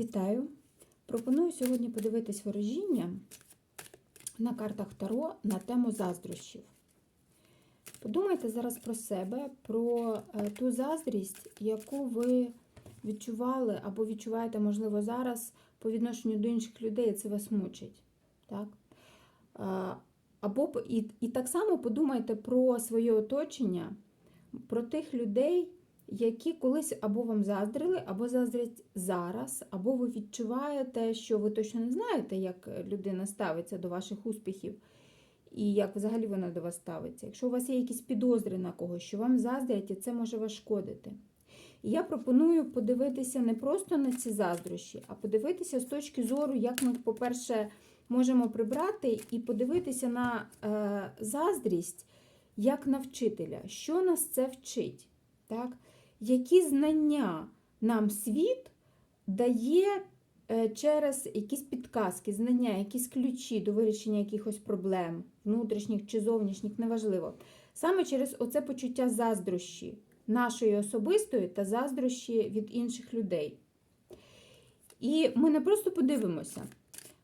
Вітаю! Пропоную сьогодні подивитись ворожіння на картах Таро на тему заздрощів. Подумайте зараз про себе, про е, ту заздрість, яку ви відчували або відчуваєте, можливо, зараз по відношенню до інших людей, це вас мучить. Так? Е, Або і, і так само подумайте про своє оточення, про тих людей, які колись або вам заздрили, або заздрять зараз, або ви відчуваєте, що ви точно не знаєте, як людина ставиться до ваших успіхів, і як взагалі вона до вас ставиться. Якщо у вас є якісь підозри на когось, що вам заздрять, і це може вас шкодити. Я пропоную подивитися не просто на ці заздрощі, а подивитися з точки зору, як ми, по-перше, можемо прибрати і подивитися на е, заздрість як на вчителя. Що нас це вчить? Так? Які знання нам світ дає е, через якісь підказки, знання, якісь ключі до вирішення якихось проблем, внутрішніх чи зовнішніх, неважливо. Саме через оце почуття заздрощі, нашої особистої та заздрощі від інших людей. І ми не просто подивимося.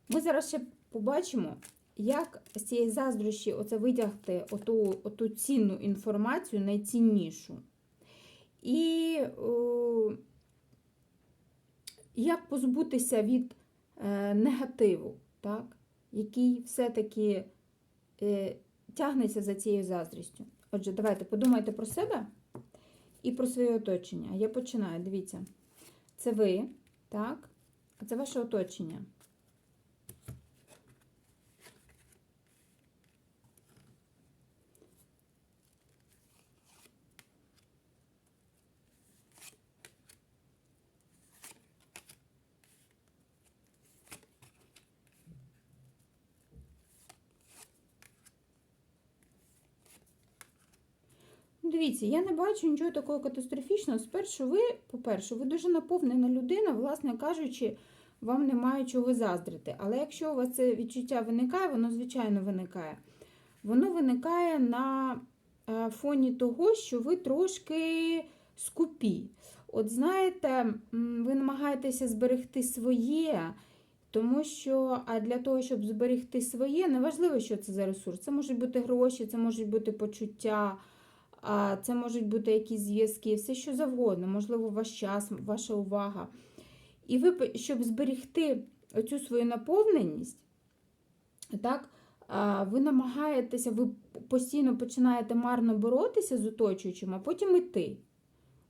Ми зараз ще побачимо, як з цієї заздрощі оце витягти оту, оту цінну інформацію, найціннішу. І як позбутися від е, негативу, так? який все-таки е, тягнеться за цією заздрістю. Отже, давайте подумайте про себе і про своє оточення. Я починаю, дивіться. Це ви, так? А це ваше оточення. Ну, Дивіться, я не бачу нічого такого катастрофічного. Спершу ви, по-перше, ви дуже наповнена людина, власне кажучи, вам немає чого заздрити. Але якщо у вас це відчуття виникає, воно, звичайно, виникає. Воно виникає на е, фоні того, що ви трошки скупі. От знаєте, ви намагаєтеся зберегти своє, тому що а для того, щоб зберегти своє, неважливо, що це за ресурс. Це можуть бути гроші, це можуть бути почуття. Це можуть бути якісь зв'язки, все що завгодно, можливо, ваш час, ваша увага. І ви, щоб зберегти оцю свою наповненість, так, ви намагаєтеся, ви постійно починаєте марно боротися з оточуючим, а потім іти.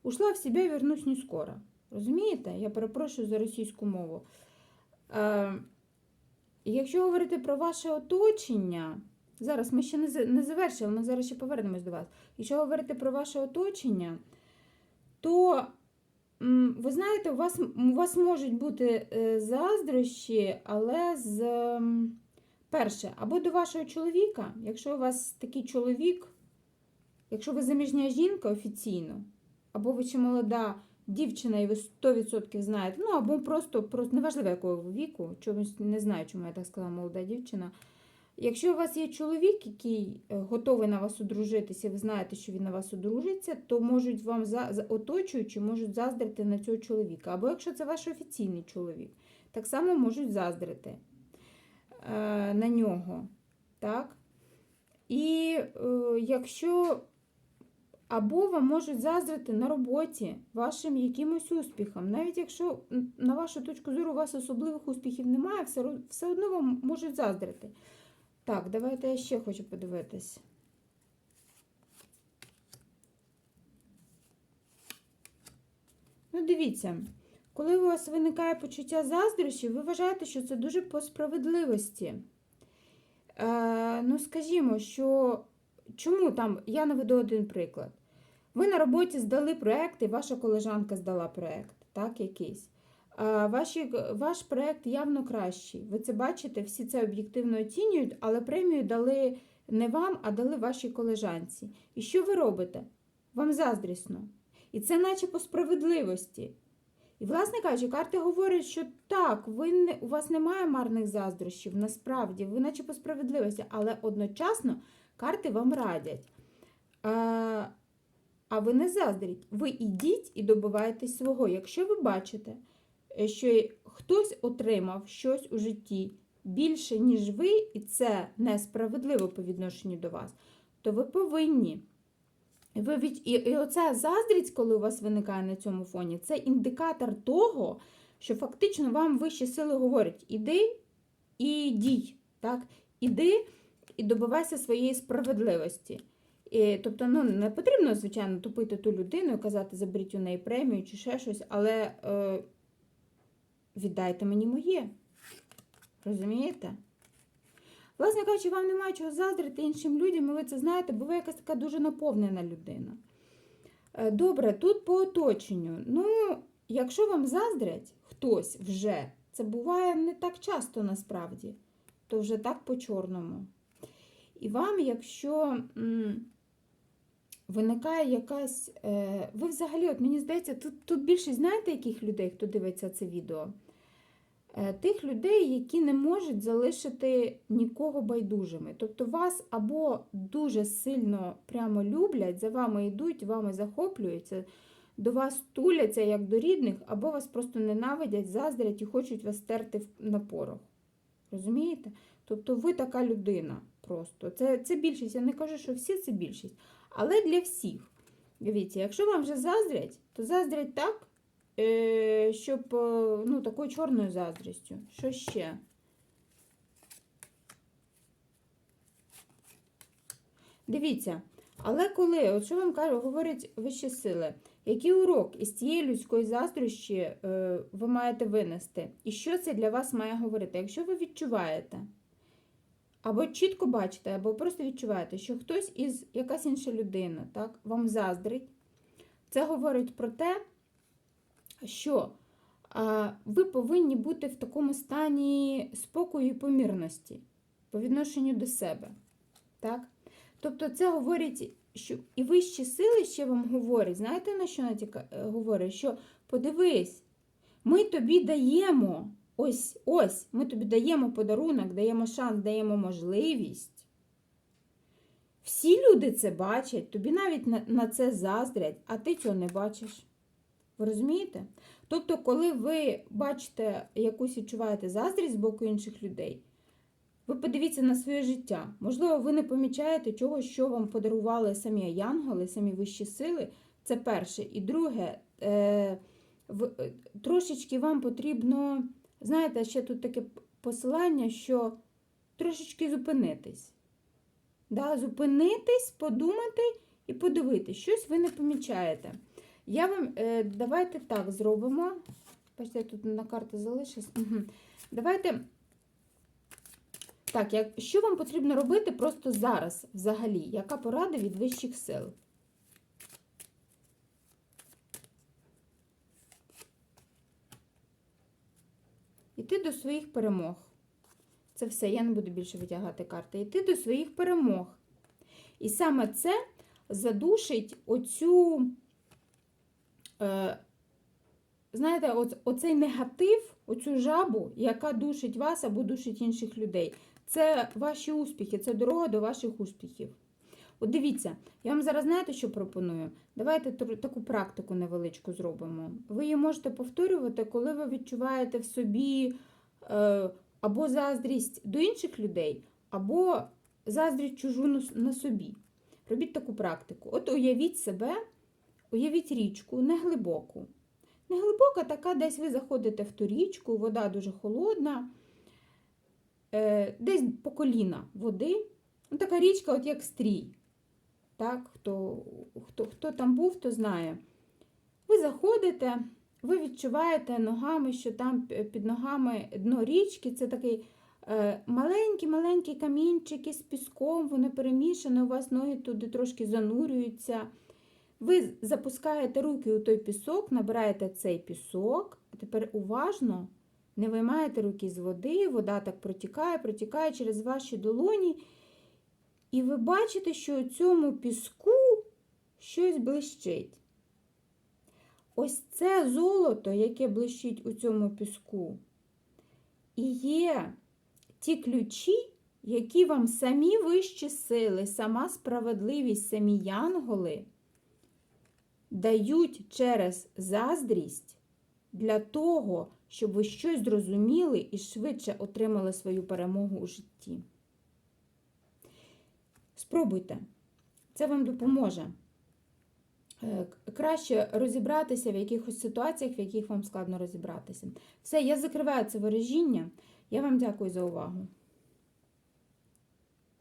Ушла в себе, вернусь не скоро. Розумієте? Я перепрошую за російську мову. Е, якщо говорити про ваше оточення, Зараз ми ще не завершили, ми зараз ще повернемось до вас. Якщо говорити про ваше оточення, то ви знаєте, у вас, у вас можуть бути е, заздрощі, але з перше, або до вашого чоловіка, якщо у вас такий чоловік, якщо ви заміжня жінка офіційно, або ви ще молода дівчина, і ви 100% знаєте, ну або просто, просто неважливо якого віку, чомусь не знаю, чому я так сказала, молода дівчина. Якщо у вас є чоловік, який е, готовий на вас одружитися, ви знаєте, що він на вас одружиться, то можуть вам оточуючи, можуть заздрити на цього чоловіка. Або якщо це ваш офіційний чоловік, так само можуть заздрити е, на нього. Так? І е, якщо або вам можуть заздрити на роботі вашим якимось успіхам. Навіть якщо, на вашу точку зору, у вас особливих успіхів немає, все одно вам можуть заздрити. Так, давайте я ще хочу подивитись. Ну, дивіться, коли у вас виникає почуття заздрощі, ви вважаєте, що це дуже по справедливості. Е, ну, скажімо, що чому там, я наведу один приклад. Ви на роботі здали проєкт, і ваша колежанка здала проєкт, так, якийсь. Ваші, ваш проєкт явно кращий. Ви це бачите, всі це об'єктивно оцінюють, але премію дали не вам, а дали вашій колежанці. І що ви робите? Вам заздрісно. І це наче по справедливості. І, власне кажучи, карти говорять, що так, ви не, у вас немає марних заздрощів, насправді, ви наче по справедливості, але одночасно карти вам радять. А, а ви не заздріть. Ви ідіть і добиваєтесь свого. Якщо ви бачите, що хтось отримав щось у житті більше, ніж ви, і це несправедливо по відношенню до вас, то ви повинні. Ви від... І, і оця заздрість, коли у вас виникає на цьому фоні, це індикатор того, що фактично вам вищі сили говорять: іди і дій. Так? Іди і добивайся своєї справедливості. І, тобто, ну, не потрібно, звичайно, тупити ту людину і казати, заберіть у неї премію чи ще щось, але е, віддайте мені моє. Розумієте? Власне кажучи, вам немає чого заздрити іншим людям, і ви це знаєте, бо ви якась така дуже наповнена людина. Е, Добре, тут по оточенню. Ну, якщо вам заздрять хтось вже, це буває не так часто насправді, то вже так по-чорному. І вам, якщо м, виникає якась. Е, ви взагалі, от мені здається, тут, тут більшість знаєте, яких людей, хто дивиться це відео? Е, Тих людей, які не можуть залишити нікого байдужими. Тобто вас або дуже сильно прямо люблять, за вами йдуть, вами захоплюються, до вас туляться як до рідних, або вас просто ненавидять, заздрять і хочуть вас стерти на порох. Розумієте? Тобто ви така людина просто. Це, це більшість. Я не кажу, що всі це більшість. Але для всіх. Дивіться, якщо вам вже заздрять, то заздрять так, щоб е, ну, такою чорною заздрістю. Що ще? Дивіться, але коли, от що вам кажу, говорять вищі сили, який урок із цієї людської заздрощі е, ви маєте винести? І що це для вас має говорити? Якщо ви відчуваєте, або чітко бачите, або просто відчуваєте, що хтось із якась інша людина так, вам заздрить, це говорить про те, що ви повинні бути в такому стані спокою і помірності по відношенню до себе. Так? Тобто це говорить, що і вищі сили ще вам говорять, знаєте, на що натяка, е, говорять? Що подивись, ми тобі даємо, ось, ось, ми тобі даємо подарунок, даємо шанс, даємо можливість. Всі люди це бачать, тобі навіть на, на це заздрять, а ти цього не бачиш. Ви розумієте? Тобто, коли ви бачите якусь відчуваєте заздрість з боку інших людей, ви подивіться на своє життя. Можливо, ви не помічаєте чого, що вам подарували самі янголи, самі вищі сили. Це перше. І друге, е, в, е, трошечки вам потрібно, знаєте, ще тут таке посилання, що трошечки зупинитись. Да, зупинитись, подумати і подивитись, щось ви не помічаєте. Я вам, е, давайте так зробимо. Бачите, тут на карті залишилось. Угу. Давайте. Так, як, що вам потрібно робити просто зараз взагалі? Яка порада від вищих сил? Іти до своїх перемог. Це все, я не буду більше витягати карти. Іти до своїх перемог. І саме це задушить оцю, знаєте, оц- оцей негатив, оцю жабу, яка душить вас або душить інших людей. Це ваші успіхи, це дорога до ваших успіхів. От дивіться, я вам зараз знаєте, що пропоную? Давайте таку практику невеличку зробимо. Ви її можете повторювати, коли ви відчуваєте в собі е, або заздрість до інших людей, або заздрість чужу на собі. Робіть таку практику. От уявіть себе, уявіть річку, не глибоку. Не глибока, така, десь ви заходите в ту річку, вода дуже холодна, е, десь по коліна води. Ну, така річка, от як стрій. Так, хто, хто, хто там був, то знає. Ви заходите, ви відчуваєте ногами, що там під ногами дно річки. Це такий е, маленький-маленький камінчик із піском, воно перемішане, у вас ноги туди трошки занурюються. Ви запускаєте руки у той пісок, набираєте цей пісок, а тепер уважно не виймаєте руки з води, вода так протікає, протікає через ваші долоні. І ви бачите, що у цьому піску щось блищить. Ось це золото, яке блищить у цьому піску, і є ті ключі, які вам самі вищі сили, сама справедливість, самі янголи дають через заздрість для того, щоб ви щось зрозуміли і швидше отримали свою перемогу у житті. Спробуйте, це вам допоможе. Е, Краще розібратися в якихось ситуаціях, в яких вам складно розібратися. Все, я закриваю це виражіння. Я вам дякую за увагу.